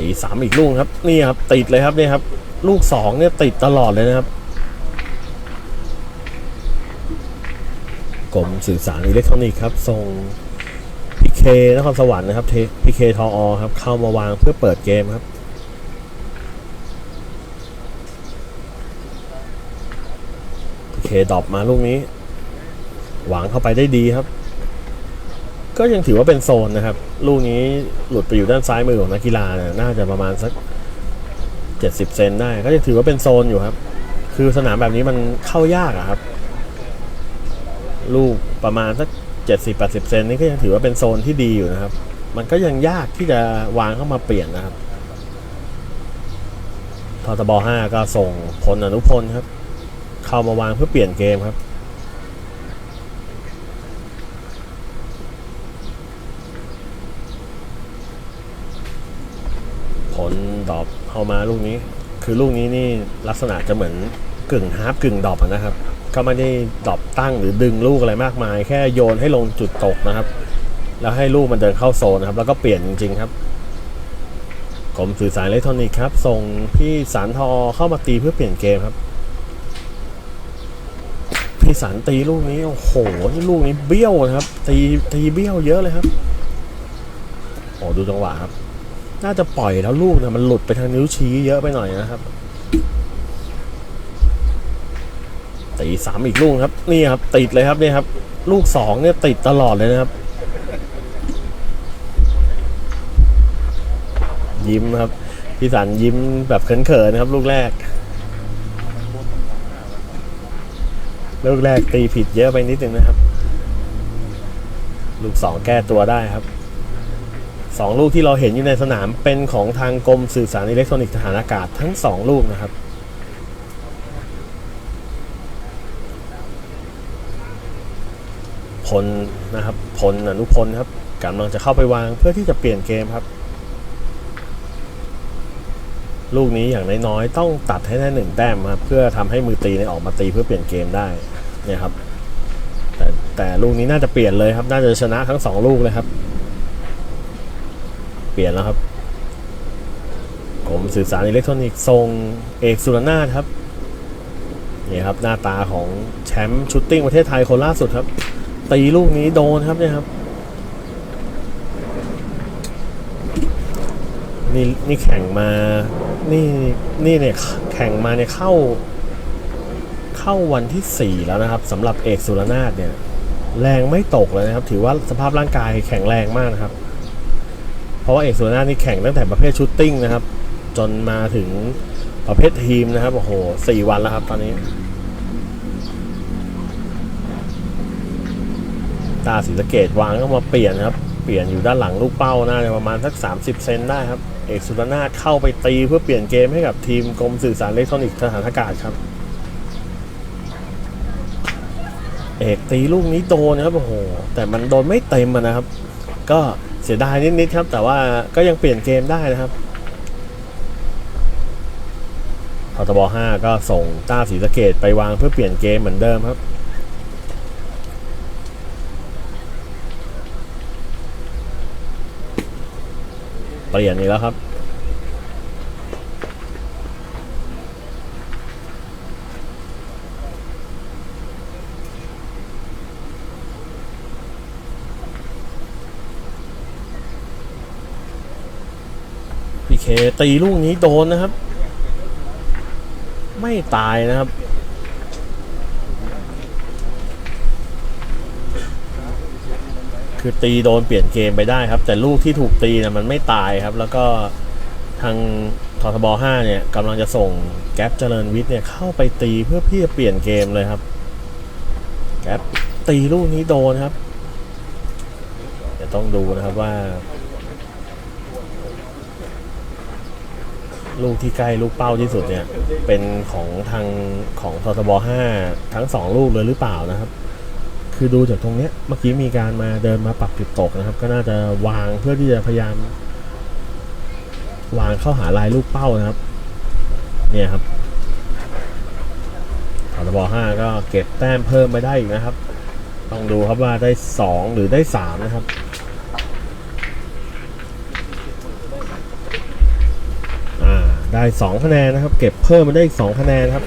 ตีสามอีกลูกครับ นี่ครับ ติดเลยครับนี่ครับ ลูกสองเนี่ยติดตลอดเลยนะครับกรมสื่อสารอิเล็กทรอนิกส์ครับส่งพีเคนครสวรรค์นะครับพีเคทออครับ เข้ามาวางเพื่อเปิดเกมครับพีเคดรอปมาลูกนี้ หวางเข้าไปได้ดีครับ ก็ยังถือว่าเป็นโซนนะครับ ลูกนี้หลุดไปอยู่ด้านซ้ายมือของนักกีฬาเนี่ยน่าจะประมาณสัก 70 เซนได้ ก็ยังถือว่าเป็นโซนอยู่ครับ คือสนามแบบนี้มันเข้ายากอะครับ ลูกประมาณสัก 70-80 เซนนี่ก็ยังถือว่าเป็นโซนที่ดีอยู่นะครับ มันก็ยังยากที่จะวางเข้ามาเปลี่ยนนะครับทอตบ5ก็ส่งพลอนุพลครับ เข้ามาวางเพื่อเปลี่ยนเกมครับ ผลดอปเข้ามาลูกนี้ คือลูกนี้นี่ลักษณะจะเหมือนกึ่งฮาร์ปกึ่งดอปอะนะครับ ก็ไม่ได้ดอปตั้งหรือดึงลูกอะไรมากมาย แค่โยนให้ลงจุดตกนะครับ แล้วให้ลูกมันเดินเข้าโซนนะครับ แล้วก็เปลี่ยนจริง ๆครับกรมสื่อสารอิเล็กทรอนิกส์ครับ ส่งพี่สารทอเข้ามาตีเพื่อเปลี่ยนเกมครับ พี่สารตีลูกนี้ โอ้โหลูกนี้เบี้ยวนะครับ ตีตีเบี้ยวเยอะเลยครับ โอ้ดูจังหวะครับ น่าจะปล่อยแล้วลูกเนี่ยมันหลุดไปทางนิ้วชี้เยอะไปหน่อยนะครับตีสามอีกลูกครับ นี่ครับ ติดเลยครับนี่ครับ ลูกสองเนี่ยติดตลอดเลยนะครับ ยิ้มครับพี่สันยิ้มแบบเขินๆนะครับ ลูกแรก ลูกแรกตีผิดเยอะไปนิดนึงนะครับ ลูกสองแก้ตัวได้ครับ สองลูกที่เราเห็นอยู่ในสนามเป็นของทางกรมสื่อสารอิเล็กทรอนิกส์ทหารอากาศทั้งสองลูกนะครับพลนะครับพลอนุพลครับกำลังจะเข้าไปวางเพื่อที่จะเปลี่ยนเกมครับ ลูกนี้อย่างน้อยๆต้องตัดให้ได้หนึ่งแต้มครับเพื่อทำให้มือตีเนี่ยออกมาตีเพื่อเปลี่ยนเกมได้เนี่ยครับแต่แต่ลูกนี้น่าจะเปลี่ยนเลยครับ น่าจะชนะทั้งสองลูกเลยครับ เปลี่ยนแล้วครับกรมสื่อสารอิเล็กทรอนิกส์ทรงเอกสุรนาถครับนี่ครับหน้าตาของแชมป์ชุตติ้งประเทศไทยคนล่าสุดครับ ตีลูกนี้โดนครับเนี่ยครับนี่นี่แข่งมา นี่นี่เนี่ยแข่งมาเนี่ยเข้า เข้าวันที่ 4 แล้วนะครับสำหรับเอกสุรนาถเนี่ย แรงไม่ตกเลยนะครับ ถือว่าสภาพร่างกายแข็งแรงมากนะครับ เพราะว่าเอกสุรนาถนี่แข่งตั้งแต่ประเภทชูตติ้งนะครับ จนมาถึงประเภททีมนะครับ โอ้โหสี่วันแล้วครับตอนนี้ ตาสีสะเกตวางก็มาเปลี่ยนครับ เปลี่ยนอยู่ด้านหลังลูกเป้าน่าจะประมาณสัก 30 เซนได้ครับ เอกสุรนาถเข้าไปตีเพื่อเปลี่ยนเกมให้กับทีมกรมสื่อสารอิเล็กทรอนิกส์ทหารอากาศครับเอกตีลูกนี้โดนนะครับโอ้โหแต่มันโดนไม่เต็มนะครับ ก็ เสียดายนิดๆครับ แต่ว่าก็ยังเปลี่ยนเกมได้นะครับททบ5ก็ส่งต้าสีสะเกตไปวางเพื่อเปลี่ยนเกมเหมือนเดิมครับ เปลี่ยนอีกแล้วครับ เคตีลูกนี้โดนนะครับ ไม่ตายนะครับคือตีโดนเปลี่ยนเกมไปได้ครับ แต่ลูกที่ถูกตีนะมันไม่ตายครับ แล้วก็ทางททบ5เนี่ยกำลังจะส่งแก๊ปเจริญวิทย์เนี่ยเข้าไปตีเพื่อพี่จะเปลี่ยนเกมเลยครับแก๊ปตีลูกนี้โดนครับเดี๋ยวต้องดูนะครับว่า ลูกที่ใกล้ลูกเป้าที่สุดเนี่ย เป็นของทางของททบ5ทั้งสองลูกเลยหรือเปล่านะครับ คือดูจากตรงเนี้ยเมื่อกี้มีการมาเดินมาปรับจุดตกนะครับ ก็น่าจะวางเพื่อที่จะพยายาม วางเข้าหาลายลูกเป้านะครับ เนี่ยครับททบ5ก็เก็บแต้มเพิ่มไปได้อีกนะครับ ต้องดูครับว่าได้ 2 หรือได้ 3 นะครับ ได้ 2 คะแนนนะครับ เก็บเพิ่มมาได้อีก 2 คะแนนครับ